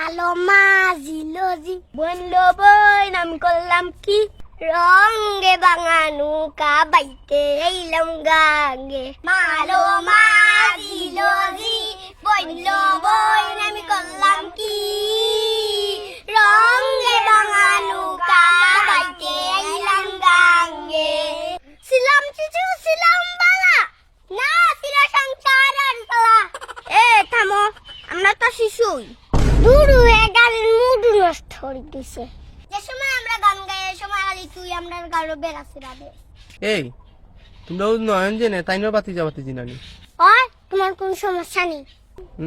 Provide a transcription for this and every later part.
মালো মাজিলো জি বন্ধু বই নাম করলাম কি? রঙ্গে বাঙানু কা বাইতে এইলাম গাঙ্গে মালো মাজিলো জি বন্ধু বই নাম করলাম কি? রঙ্গে বাঙানু কা বাইতে এইলাম গাঙ্গে সিলাম চিচু সিলাম বালা, না সিলা সংসার আর এ, থামো, আমরা তো শিশুই। দুরু এ মুড নষ্ট করে দিছে। যে সময় আমরা গান গাই এই সময় আলি তুই আমরা গাড়ো বেরাসি রাবে এই তোমরা নয়ন জেনে তাই না বাতি যাবাতি জিনানি ওই তোমার কোন সমস্যা নেই?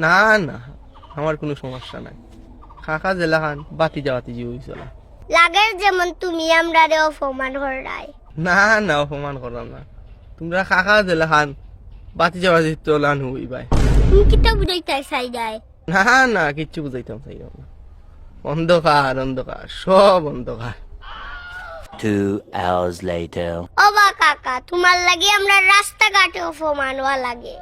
না না আমার কোনো সমস্যা নাই। খাখা জেলা খান বাতি যাবাতি জি হইছিল লাগে যেমন তুমি আমরা রে অপমান হরাই না না অপমান করলাম না। তোমরা খাখা জেলা খান বাতি যাবাতি তোলান হই ভাই তুমি কি তো বুঝাইতে চাই যায় না না কিচ্ছু বুঝাইতাম চাইলাম না। অন্ধকার অন্ধকার সব অন্ধকার। Two hours later. ও কাকা তোমার লাগে আমরা রাস্তাঘাটে অপমান হওয়া লাগে।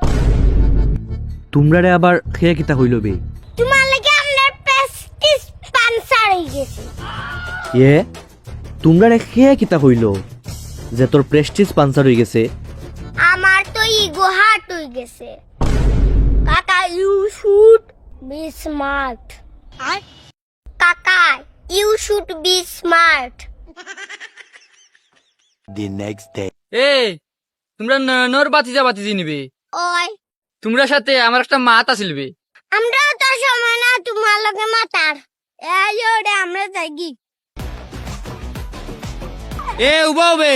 তোমরারে আবার খেয়ে কিতা হইল বে? তোমার লাগে আমরা প্রেস্টিজ পানসার হয়ে গেছে। এ তোমরারে খেয়ে কিতা হইল? যে তোর প্রেস্টিজ পাঞ্চার হয়ে গেছে। আমার তো ইগো হার্ট হয়ে গেছে। কাকা ইউ শুড বি স্মার্ট কাকা you should be smart The next day. এই তোমরা নয়নর বাতিজা বাতিজি নিবে। ওই। তোমরা সাথে আমার একটা মাত আছিল বে। আমরা তো সময় না তোমার লগে মাতার। এই ওরে আমরা যাই কি এ উবাও বে।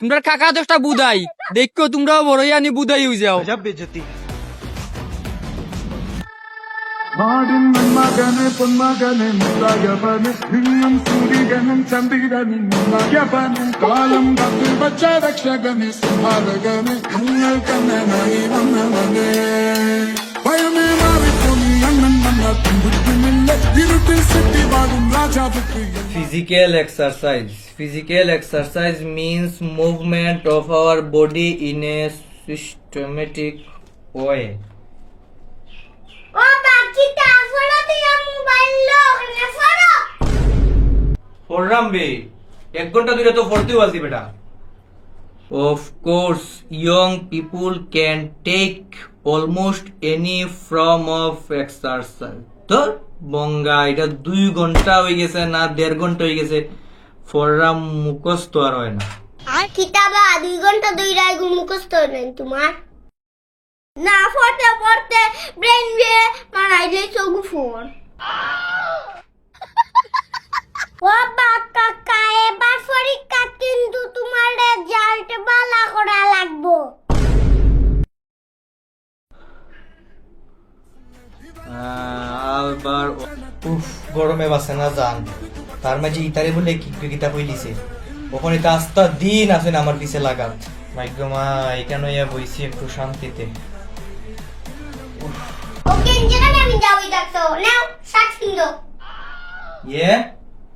তোমরা কাকা দশটা বুদাই দেখো তোমরাও বড় আনি বুদাই হয়ে যাও। நாடின் மகனே பொன்மகனே முத்தாயவனே நின்னும் சூரியனும் சந்திரனின் மகவனும் காலம் கத்து வச்ச ரக்ஷகனே சுமாரகனே உங்கள் கண்ணனாய் வந்தவனே பயமே மாறிப்போனி அண்ணன் மன்னா துன்புற்றுமில்லை இருட்டில் சிட்டி வாடும் ராஜாவுக்கு எல்லாம் Physical exercise. Physical exercise means movement of our body in a systematic way. পড়লাম বে এক ঘণ্টা ধরে তো পড়তেও আছি বেটা। Of course, young people can take almost any form of exercise. তোর বঙ্গা এটা দুই ঘণ্টা হয়ে গেছে না দেড় ঘণ্টা হয়ে গেছে। ফররাম মুখস্থ আর হয় না। আর কিতাবা দুই ঘণ্টা দুই রায় মুখস্থ নেই তোমার? না পড়তে পড়তে ব্রেন দিয়ে মারাই দিয়ে চোখ ফোন ও বাক্কা এবার পরীক্ষা কিন্তু তোমার রেজাল্ট ভালো করা লাগবো। আবার উফ গরমে বাসে না যান। তার মাঝে ইতারে বলে কি কিতা কই দিছে। ওখানে তো আস্তা দিন আছেন আমার পিছে লাগাত। ভাগ্য মা এখানে ইয়া বইছি একটু শান্তিতে। ওকে যেখানে আমি যাবই ডাকতো নাও শার্ট কিনো ইয়ে?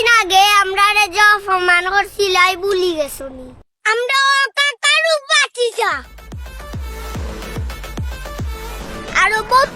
কয়দিন আগে আমরা রে যে অপমান করছিলাই ভুলি গেছনি। আমরা ও কাকারু বাঁচিছা আরও বহুত